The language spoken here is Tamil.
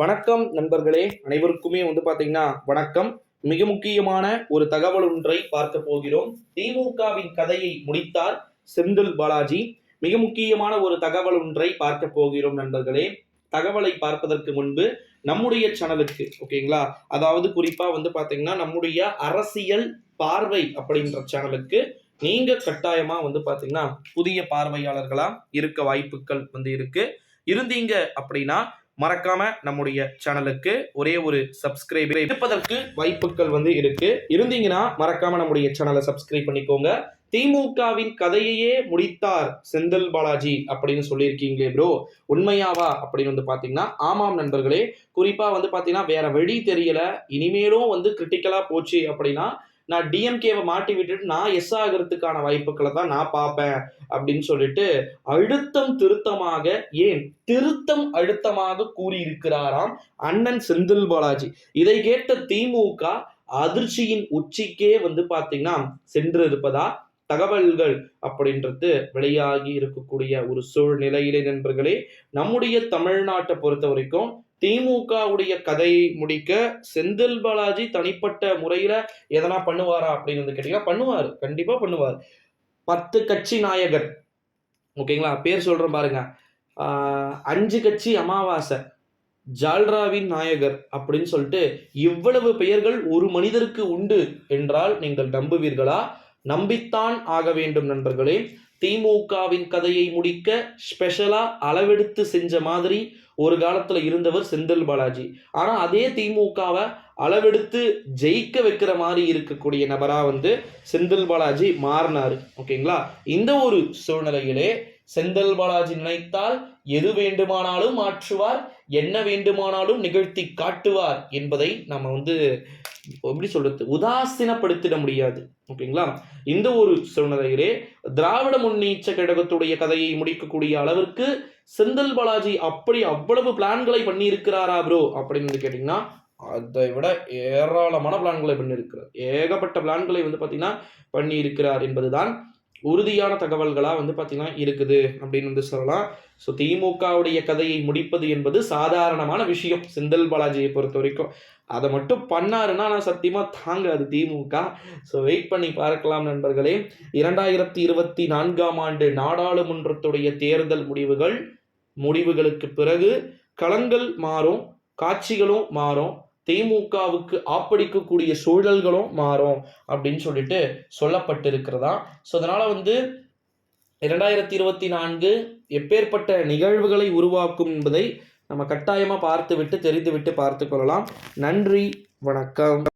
வணக்கம் நண்பர்களே அனைவருக்குமே வந்து பாத்தீங்கன்னா வணக்கம். மிக முக்கியமான ஒரு தகவல் ஒன்றை பார்க்க போகிறோம். திமுகவின் கதையை முடித்தார் செந்தில் பாலாஜி. மிக முக்கியமான ஒரு தகவல் ஒன்றை பார்க்க போகிறோம் நண்பர்களே. தகவலை பார்ப்பதற்கு முன்பு நம்முடைய சேனலுக்கு ஓகேங்களா? அதாவது குறிப்பா வந்து பாத்தீங்கன்னா நம்முடைய அரசியல் பார்வை அப்படின்ற சேனலுக்கு நீங்க கட்டாயமா வந்து பாத்தீங்கன்னா புதிய பார்வையாளர்களா இருக்க வாய்ப்புகள் வந்து இருக்கு. இருந்தீங்க அப்படின்னா மறக்காம நம்முடைய சேனலுக்கு ஒரே ஒரு சப்ஸ்கிரைப் இருப்பதற்கு வாய்ப்புகள் வந்து இருக்கு. இருந்தீங்கன்னா மறக்காம நம்முடைய சேனலை சப்ஸ்கிரைப் பண்ணிக்கோங்க. திமுகவின் கதையையே முடித்தார் செந்தில் பாலாஜி அப்படின்னு சொல்லியிருக்கீங்களே ப்ரோ உண்மையாவா அப்படின்னு வந்து பாத்தீங்கன்னா ஆமாம் நண்பர்களே. குறிப்பா வந்து பாத்தீங்கன்னா வேற வழி தெரியல. இனிமேலும் வந்து கிரிட்டிக்கலா போச்சு அப்படின்னா நான் டிஎம்கேவை மாட்டி விட்டுட்டு நான் எஸ் ஆகிறதுக்கான வாய்ப்புகளை தான் நான் பார்ப்பேன் அப்படின்னு சொல்லிட்டு அழுத்தம் திருத்தமாக ஏன்? திருத்தம் அழுத்தமாக கூறியிருக்கிறாராம் அண்ணன் செந்தில் பாலாஜி. இதை கேட்ட திமுக அதிர்ச்சியின் உச்சிக்கே வந்து பார்த்தீங்கன்னா சென்று இருப்பதா தகவல்கள் அப்படின்றது வெளியாகி இருக்கக்கூடிய ஒரு சூழ்நிலையிலே நண்பர்களே நம்முடைய தமிழ்நாட்டை பொறுத்த வரைக்கும் திமுகவுடைய கதையை முடிக்க செந்தில் பாலாஜி தனிப்பட்ட முறையில எதனா பண்ணுவாரா அப்படின்னு வந்து கேட்டீங்கன்னா பண்ணுவார். கண்டிப்பா பண்ணுவார். பத்து கட்சி நாயகர். ஓகேங்களா? பேர் சொல்றேன் பாருங்க. அஞ்சு கட்சி அமாவாசை. ஜால்ராவின் நாயகர் அப்படின்னு சொல்லிட்டு இவ்வளவு பெயர்கள் ஒரு மனிதருக்கு உண்டு என்றால் நீங்கள் நம்புவீர்களா? நம்பித்தான் ஆக வேண்டும் நண்பர்களே. திமுகவின் கதையை முடிக்க ஸ்பெஷலாக அளவெடுத்து செஞ்ச மாதிரி ஒரு காலத்தில் இருந்தவர் செந்தில் பாலாஜி. ஆனால் அதே திமுகவை அளவெடுத்து ஜெயிக்க வைக்கிற மாதிரி இருக்கக்கூடிய நபராக வந்து செந்தில் பாலாஜி மாறினார். ஓகேங்களா? இந்த ஒரு சூழ்நிலையிலே செந்தில் பாலாஜி நினைத்தால் எது வேண்டுமானாலும் மாற்றுவார் என்ன வேண்டுமானாலும் நிகழ்த்தி காட்டுவார் என்பதை நம்ம வந்து எப்படி சொல்றது? உதாசீனப்படுத்திட முடியாது. ஓகேங்களா? இந்த ஒரு சூழ்நிலையிலே திராவிட முன்னேற்ற கழகத்துடைய கதையை முடிக்கக்கூடிய அளவிற்கு செந்தில் பாலாஜி அப்படி அவ்வளவு பிளான்களை பண்ணி இருக்கிறாரா ப்ரோ அப்படின்னு கேட்டிங்கன்னா அதை விட ஏராளமான பிளான்களை பண்ணியிருக்கிறார். ஏகப்பட்ட பிளான்களை வந்து பார்த்தீங்கன்னா பண்ணியிருக்கிறார் என்பதுதான் உறுதியான தகவல்களாக வந்து பார்த்திங்கன்னா இருக்குது அப்படின்னு வந்து சொல்லலாம். ஸோ திமுகவுடைய கதையை முடிப்பது என்பது சாதாரணமான விஷயம். செந்தில் பாலாஜியை பொறுத்த வரைக்கும். அதை மட்டும் பண்ணாருன்னா நான் சத்தியமாக தாங்காது திமுக. ஸோ வெயிட் பண்ணி பார்க்கலாம் நண்பர்களே. இரண்டாயிரத்தி இருபத்தி நான்காம் ஆண்டு நாடாளுமன்றத்துடைய தேர்தல் முடிவுகள் முடிவுகளுக்கு பிறகு களங்கள் மாறும் காட்சிகளும் மாறும். திமுகவுக்கு ஆப்படிக்கக்கூடிய சூழல்களும் மாறும் அப்படின்னு சொல்லிட்டு சொல்லப்பட்டிருக்கிறதா. ஸோ அதனால் வந்து இரண்டாயிரத்தி இருபத்தி நான்கு எப்பேற்பட்ட நிகழ்வுகளை உருவாக்கும் என்பதை நம்ம கட்டாயமாக பார்த்துவிட்டு தெரிந்துவிட்டு பார்த்து கொள்ளலாம். நன்றி வணக்கம்.